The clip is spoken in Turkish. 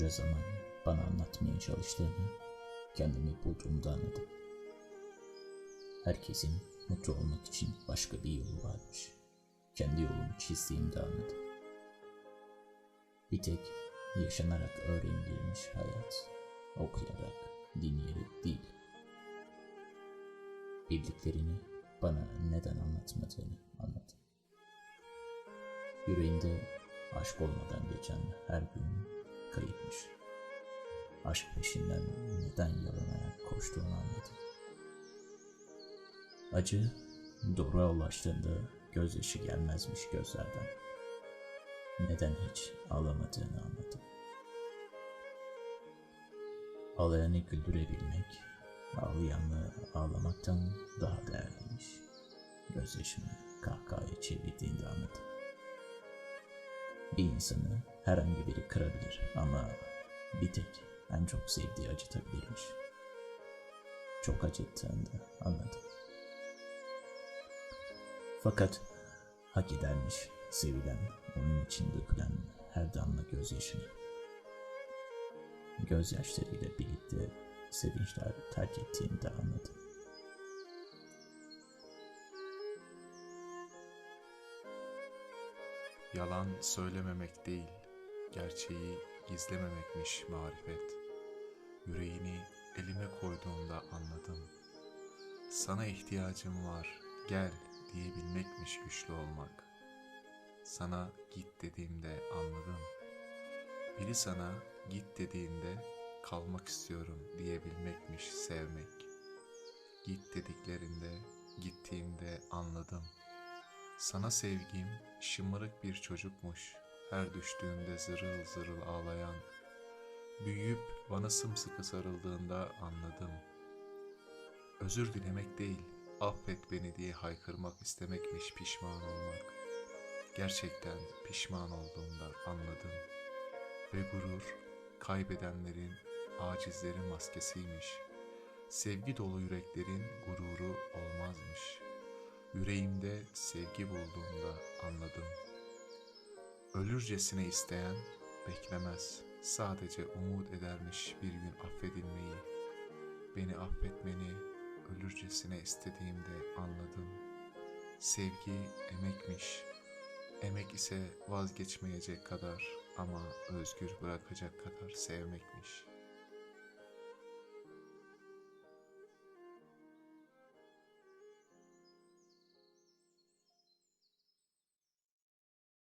Bunca zaman bana anlatmaya çalıştığını kendimi bulduğumda anladım. Herkesin mutlu olmak için başka bir yolu varmış. Kendi yolumu çizdiğimde anladım. Bir tek yaşanarak öğrenilmiş hayat, okuyarak, dinleyerek değil. Bildiklerini bana neden anlatmadığını anladım. Yüreğinde aşk olmadan geçen her gün kayıpmış. Aşk peşinden neden yalana koştuğunu anladım. Acı doğruğa ulaştığında gözyaşı gelmezmiş gözlerden. Neden hiç ağlamadığını anladım. Ağlayanı güldürebilmek, ağlayanı ağlamaktan daha değerliymiş. Gözyaşını kahkahaya çevirdiğinde anladım. Bir insanı herhangi biri kırabilir ama bir tek en çok sevdiği acıtabilirmiş. Çok acıttığında anladım. Fakat hak edermiş sevilen, onun için dökülen her damla gözyaşını. Gözyaşlarıyla birlikte sevinçler terk ettiğinde anladım. Yalan söylememek değil, gerçeği gizlememekmiş marifet. Yüreğini elime koyduğumda anladım. Sana ihtiyacım var, gel diyebilmekmiş güçlü olmak. Sana git dediğimde anladım. Biri sana git dediğinde kalmak istiyorum diyebilmekmiş sevmek. Git dediklerinde gittiğimde anladım. Sana sevgim şımarık bir çocukmuş, her düştüğünde zırıl zırıl ağlayan. Büyüyüp bana sımsıkı sarıldığında anladım. Özür dilemek değil, affet beni diye haykırmak istemekmiş pişman olmak. Gerçekten pişman olduğumda anladım. Ve gurur, kaybedenlerin, acizlerin maskesiymiş. Sevgi dolu yüreklerin gururu olmazmış.'' Yüreğimde sevgi bulduğumda anladım. Ölürcesine isteyen beklemez. Sadece umut edermiş bir gün affedilmeyi. Beni affetmeni ölürcesine istediğimde anladım. Sevgi emekmiş. Emek ise vazgeçmeyecek kadar ama özgür bırakacak kadar sevmekmiş.''